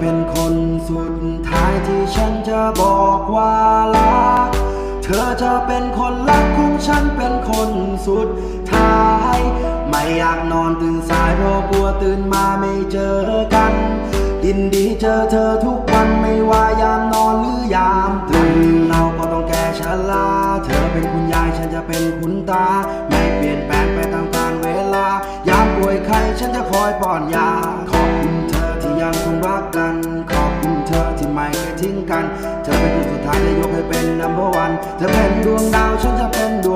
เป็นคนสุดท้ายที่ฉันจะบอกว่ารัก เธอจะเป็นคนรักของฉันเป็นคนสุดท้าย ไม่อยากนอนตื่นสายเพราะกลัวตื่นมาไม่เจอกัน ยินดีเจอเธอทุกวันไม่ว่ายามนอนหรือยามตื่นเราก็ต้องแก่ชราเธอเป็นคุณยายฉันจะเป็นคุณตา ไม่เปลี่ยนแปลงไปตามกาลเวลา ยามป่วยไข้ฉันจะคอยป้อนยา ทิ้งกัน เธอเป็นคนสุดท้ายที่ยกให้เป็น number one เธอเป็นดวงดาวฉันจะเป็นดวง